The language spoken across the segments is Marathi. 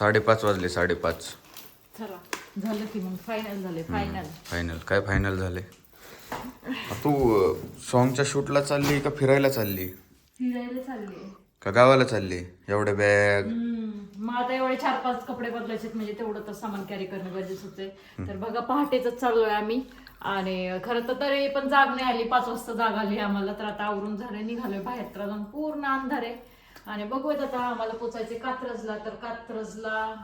साडेपाच वाजले साडेपाच. चला झालं की मग फायनल झाले फायनल फायनल काय फायनल झाले? तू सॉंगच्या शूटला चालली का फिरायला चालली? फिरायला चालली. का गावाला चालली? एवढे बॅग मग आता एवढे चार पाच कपडे बदलायचे म्हणजे तेवढं तर सामान कॅरी करणं गरजेचं होते तर बघा पहाटेच चाललोय आम्ही. आणि खरं तर तरी पण जाग नाही आली पाच वाजता जाग आली आम्हाला. तर आता आवरून झाले निघालोय बाहेर तर अजून पूर्ण अंधार आहे. आणि बघूयात आता आम्हाला पोचायचे कात्रजला तर कात्रजला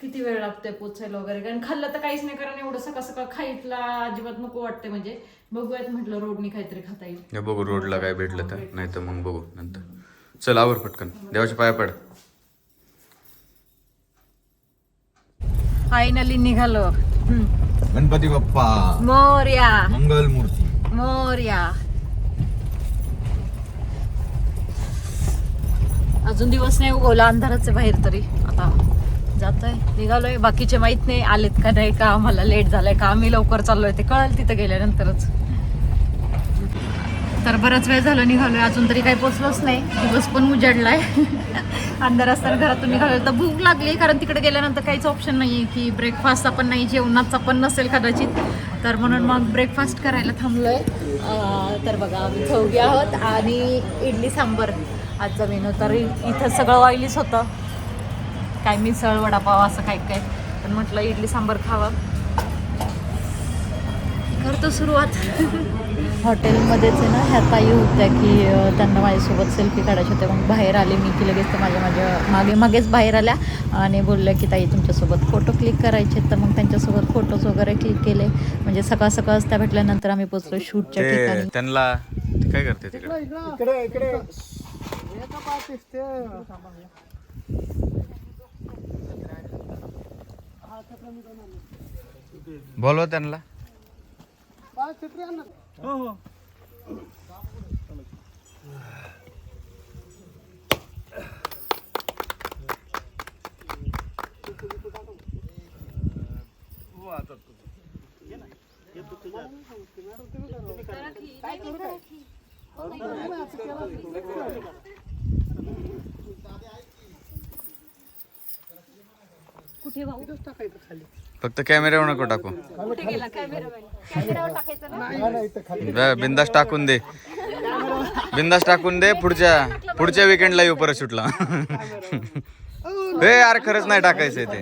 किती वेळ लागतोय पोचायला वगैरे? कारण खाल्लं तर काहीच नाही कारण एवढं सकाळ सकाळ खाईतला अजिबात नको वाटते म्हणजे. बघूयात म्हटलं रोडनी काहीतरी खाता येईल. बघू रोडला काय भेटलं तर. नाही तर मग बघू नंतर. चल आवर पटकन. देवाच्या पाया पड. फायनली निघालो. गणपती बाप्पा. मोर्या. मंगल मूर्ती मोर्या. अजून दिवस नाही उगवला अंधारच आहे बाहेर तरी. आता जातोय निघालोय. बाकीचे माहीत नाही आलेत का नाही का आम्हाला लेट झालाय का आम्ही लवकर चाललोय ते कळेल तिथं गेल्यानंतरच. तर बराच वेळ झालं निघालोय अजून तरी काही पोचलोच नाही. दिवस पण उजाडलाय. अंधार असताना घरातून निघालोय. तर भूक लागली कारण तिकडे गेल्यानंतर काहीच ऑप्शन नाही की ब्रेकफास्टचा पण नाही जेवणाचा पण नसेल कदाचित. तर म्हणून मग ब्रेकफास्ट करायला थांबलोय. आहे तर बघा आम्ही चौघी आहोत आणि इडली सांबर. आजचा मेनू तर इथं सगळं ऑइलीच होतं. काय मिसळ वडापाव असं काय काय पण म्हटलं इडली सांबर खावं. करतो सुरुवात. हॉटेलमध्येच आहे ना ह्या ताई होत्या की त्यांना माझ्यासोबत सेल्फी काढायचे होते. मग बाहेर आले मी की लगेच ते माझ्या माझ्या मागे मागेच बाहेर आल्या आणि बोलल्या की ताई तुमच्यासोबत फोटो क्लिक करायचे तर मग त्यांच्यासोबत फोटोज वगैरे क्लिक केले. म्हणजे सकाळ सकाळच त्या भेटल्यानंतर आम्ही पोचलो शूटच्या ठिकाणी. त्यांना काय करते बोलवा त्यांना. पाच छत्री आण ना. हो कुठे भाऊ? फक्त कॅमेऱ्यावर नको टाकू. कुठे गेला कॅमेरावर? टाकायचं ना? बिंदास टाकून दे. बिंदास टाकून दे पुढच्या पुढच्या विकेंडला येऊ परत शूटला. हे अरे खरंच नाही टाकायचंय ते.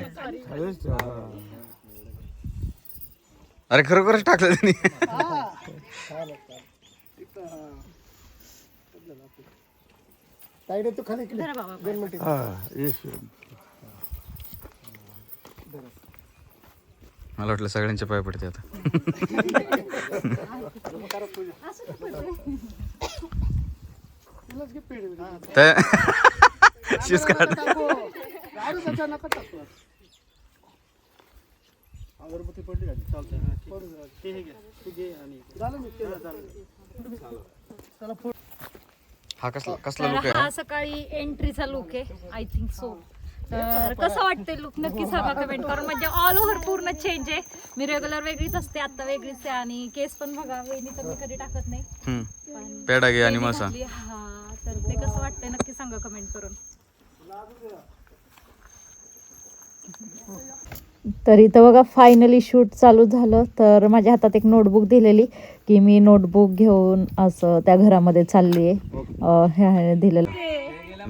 अरे खरोखरच टाकलं त्यांनी. ताईडे तू खाली इकडे जरा बाबा दोन मिनिटं. मला वाटलं सगळ्यांच्या पाय पडते आता. शिस काढ. अगरबत्ती पडली हे हा कसला कसला लुक हा आहे? सकाळी एंट्रीचा लुक आहे आय थिंक सो तर कसं वाटतंय लुक नक्की सांगा कमेंट करून. म्हणजे ऑल ओव्हर पूर्ण चेंज आहे. मी रेग्युलर वेगळीच असते आता वेगळीच आहे. आणि केस पण बघा वेणी तर मी कधी टाकत नाही. पण पेढा घे आणि मसा. घातली. हा तर ते कसं वाटतंय नक्की सांगा कमेंट करून. तर इथं बघा फायनली शूट चालू झालं. तर माझ्या हातात एक नोटबुक दिलेली की मी नोटबुक घेऊन असं त्या घरामध्ये चालली आहे ह्या दिलेलं.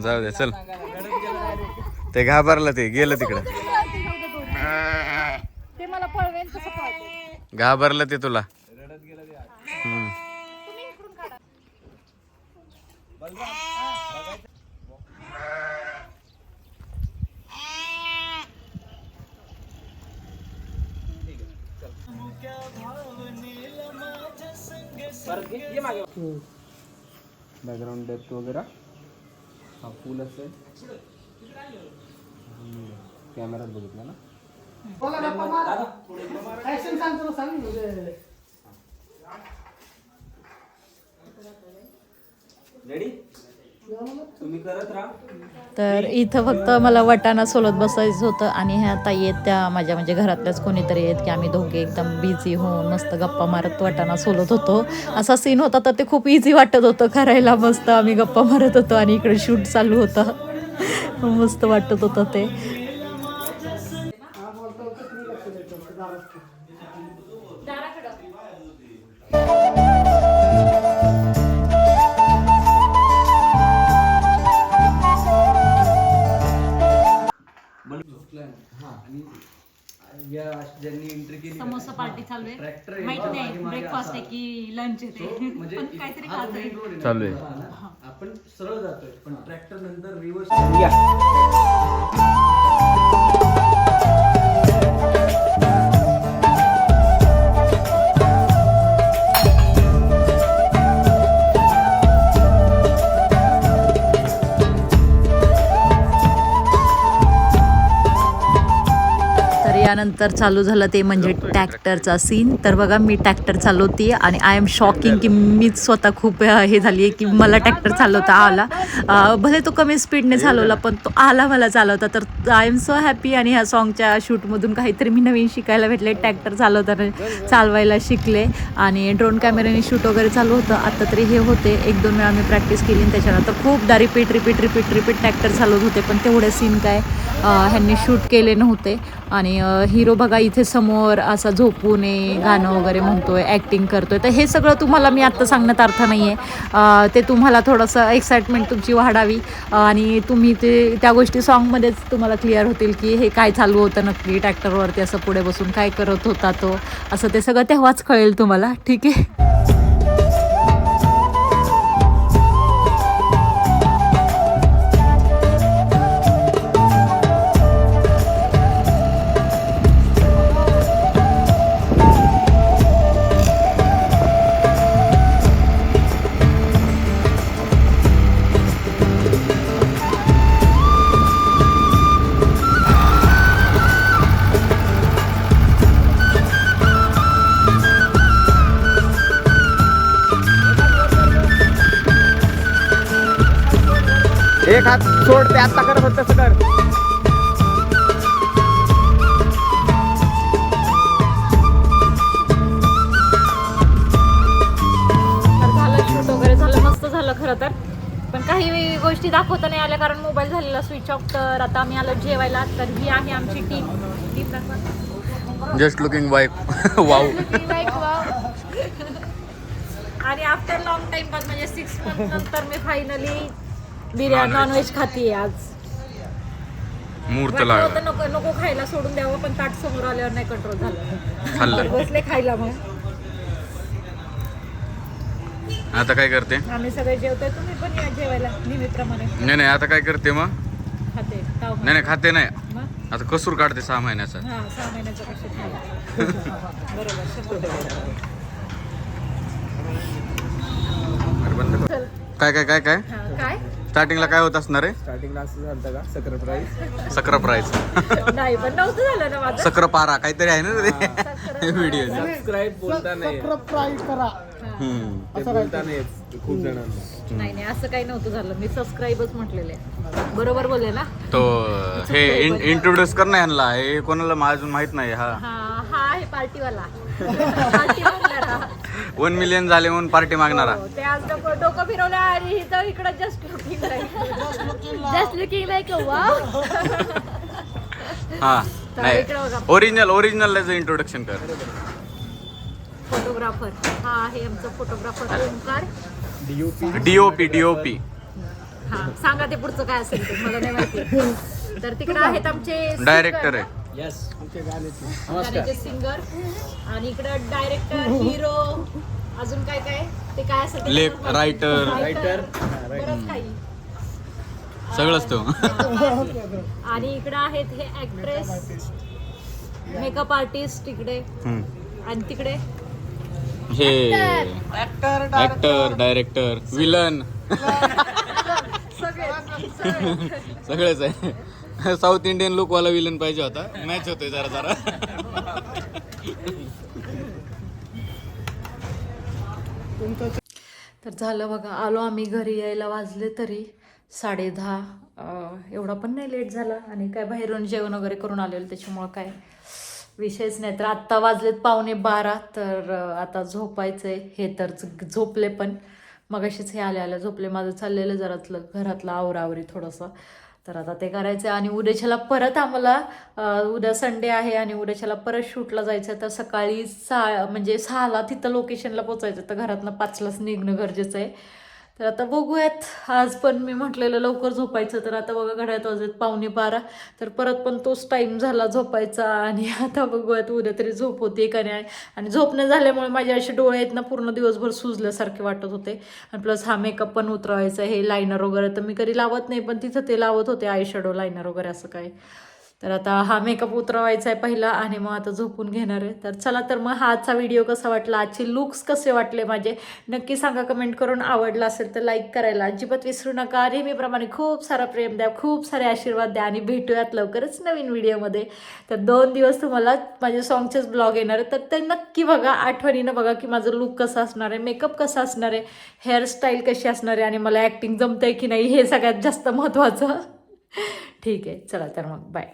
जाऊ दे चल. ते घाबरलं ते गेलं तिकडं. ते मला पळवेल तसं पळते. घाबरलं ते तुला. हम्म. बॅकग्राऊंड डेप्थ वगैरे. हा फुल असेल. कॅमेरात बघितलं ना? बोला गप्पा मार ऍक्शन सांग तुला सांग. म्हणजे रेडी तुम्ही करत राहा. तर इथं फक्त मला वटाणा सोलत बसायचं होतं आणि ह्या ताई आहेत त्या माझ्या म्हणजे घरातल्याच कोणीतरी आहेत की आम्ही दोघे एकदम बिझी होऊन मस्त गप्पा मारत वटाणा सोलत होतो. असा सीन होता तर ते खूप इझी वाटत होतं. करायला मस्त आम्ही गप्पा मारत होतो आणि इकडे शूट चालू होतं. मस्त वाटत होतं ते. या ज्यांनी एंट्री केली समोसा पार्टी चालू आहे. ट्रॅक्टर माहीत नाही ब्रेकफास्ट आहे की लंच आहे ते. म्हणजे पण काहीतरी खात आहे चालू आहे. आपण सरळ जातोय पण ट्रॅक्टर नंतर रिव्हर्स या तर यानंतर चालू झालं ते म्हणजे ट्रॅक्टरचा सीन तर बघा मी ट्रॅक्टर चालवते आणि आय एम शॉकिंग की मीच स्वतः खूप हे झाली आहे की मला ट्रॅक्टर चालवता आला. भले तो कमी स्पीडने चालवला पण तो आला मला चालवता. तर आय एम सो हॅपी आणि ह्या सॉन्गच्या शूटमधून काहीतरी मी नवीन शिकायला भेटले. ट्रॅक्टर चालवताना चालवायला शिकले आणि ड्रोन कॅमेऱ्याने शूट वगैरे चालू होतं. आता तरी हे होते. एक दोन वेळा मी प्रॅक्टिस केली आणि त्याच्यानंतर खूपदा repeat repeat repeat repeat tractor चालवत होते. पण तेवढे सीन काय ह्यांनी शूट केले नव्हते. आणि हिरो बघा इथे समोर असा झोपून आहे गाणं वगैरे म्हणतोय ॲक्टिंग करतोय. तर हे सगळं तुम्हाला मी आत्ता सांगण्यात अर्थ नाही आहे ते तुम्हाला थोडंसं एक्साइटमेंट तुमची वाढावी. आणि तुम्ही ते त्या गोष्टी सॉन्गमध्येच तुम्हाला क्लिअर होतील की हे काय चालू होतं नक्की ट्रॅक्टरवरती असं पुढे बसून काय करत होता तो असं ते सगळं तेव्हाच कळेल तुम्हाला. ठीक आहे? हात सोड ते आता कर फक्त तसं कर. तर झालं शूट वगैरे झालं मस्त झालं खरं तर. पण काही गोष्टी दाखवता नाही आल्या कारण मोबाईल झालेला स्विच ऑफ तर आता आम्ही आलो जेवायला तर ही आहे आमची टीम टीम दाखवा जस्ट लुकिंग वाईफ वाव आणि आफ्टर लॉंग टाइम बाद म्हणजे सिक्स मंथ नंतर मी फायनली बिर्याणी नॉनव्हेज खातीये आज. मुहूर्त वाटलं लागला. होतं नको नको खायला सोडून द्यावं पण ताट समोर आल्यावर नाही कंट्रोल झालं. खाल्लं. बसले खायला मग. आता काय करते? आम्ही सगळे जेवतोय तुम्ही पण या जेवायला नेहमीप्रमाणे. नाही नाही आता काय करते मग? खाते ताव नाही नाही खाते नाही. मग? आता कसूर काढते सहा महिन्याचा. हा सहा महिन्याचं कसे खायला. बरोबर शंभर टक्के. अरे बंद कर. चल. काय काय काय काय? हा काय? स्टार्टिंगला काय होत असणार आहे? स्टार्टिंगला असं झालं का? सक्र प्राईस सक्र प्राईज नाही पण नव्हतं झालं ना माझं. सक्र पारा काहीतरी आहे ना ते? व्हिडिओ सबस्क्राईब बोलता नाही. ते बोलता नाही येत खूप जणांना. नाही नाही असं काही नव्हतं झालं. मी सबस्क्राईबच म्हटलेले बरोबर बोलले ना? तो हे इंट्रोड्यूस कर ना यांना. हे कोणाला मा- अजून माहीत नाही हा. हा हा आहे पार्टीवाला. पार्टी वन मिलियन झाले म्हणून पार्टी मागणारा. हो, ते आज डोकं डोकं फिरवलं आणि इथं इकडं just looking just looking like wow हा तर नाही. इकडं बघा. ओरिजिनल ओरिजिनल इंट्रोडक्शन कर. फोटोग्राफर हा आहे आमचा फोटोग्राफर ओंकार. डीओपी डीओपी हा सांगा ते पुढचं काय असेल ते मला नाही माहिती. तर तिकडे आहेत आमचे डायरेक्टर आहे. यस गाण्याचे सिंगर आणि इकडं डायरेक्टर हिरो अजून काय काय? ते काय असेल ते मला माहिती. writer. Writer, हा, बरंच काही. सगळंच तो. आणि इकडे आहेत हे ऍक्ट्रेस मेकअप आर्टिस्ट इकडे. हम्म. आणि तिकडे? हे. ऍक्टर डायरेक्टर विलन सगळेच आहे. साऊथ इंडियन लुक वाला विलन पाहिजे होता. मॅच होतोय जरा जरा. तर झालं बघा आलो आम्ही घरी यायला वाजले तरी साडे दहा. एवढा पण नाही लेट झाला आणि काय बाहेरून जेवण वगैरे करून आलेलं त्याच्यामुळं काय विषयच नाही. तर आत्ता वाजलेत पावणे बारा तर आता झोपायचं आहे हे तर झोपले पण. मगाशीच हे आले आले झोपले. माझं चाललेलं जरातलं घरातलं आवरावरी थोडंसं. तर आता ते करायचं आणि उद्याच्याला परत आम्हाला उद्या संडे आहे आणि उद्याच्याला परत शूटला जायचं तर सकाळी सहा म्हणजे सहाला तिथं लोकेशनला पोचायचं तर घरातनं पाचलाच निघणं गरजेचं आहे. तर आता बघूयात. आज पण मी म्हटलेलं लवकर झोपायचं तर आता बघा घड्यात वाजत पावणे बारा. तर परत पण तोच टाईम झाला झोपायचा आणि आता बघूयात उद्या तरी झोप होते का नाही. आणि झोप न झाल्यामुळे माझे असे डोळे आहेत ना पूर्ण दिवसभर सुजल्यासारखे वाटत होते. आणि प्लस हा मेकअप पण उतरवायचा हे लायनर वगैरे तर मी कधी लावत नाही पण तिथं ते लावत होते आयशॅडो लायनर वगैरे असं काय तर आता हा मेकअप उतरवायचा आहे पहिला आणि मग आता झोपून घेणार आहे. तर चला तर मग हा आजचा व्हिडिओ कसा वाटला? आजचे लुक्स कसे वाटले माझे? नक्की सांगा कमेंट करून. आवडला असेल तर लाईक करायला अजिबात विसरू नका. नेहमीप्रमाणे खूप सारा प्रेम द्या खूप सारे आशीर्वाद द्या आणि भेटूयात लवकरच नवीन व्हिडिओमध्ये तर दोन दिवस तुम्हाला माझे सॉंगचेच ब्लॉग येणार आहे तर ते नक्की बघा. आठवणीनं बघा की माझं लुक कसं असणार आहे मेकअप कसा असणार आहे हेअरस्टाईल कशी असणार आहे आणि मला ॲक्टिंग जमतं आहे की नाही हे सगळ्यात जास्त महत्त्वाचं ठीक आहे. चला तर मग. बाय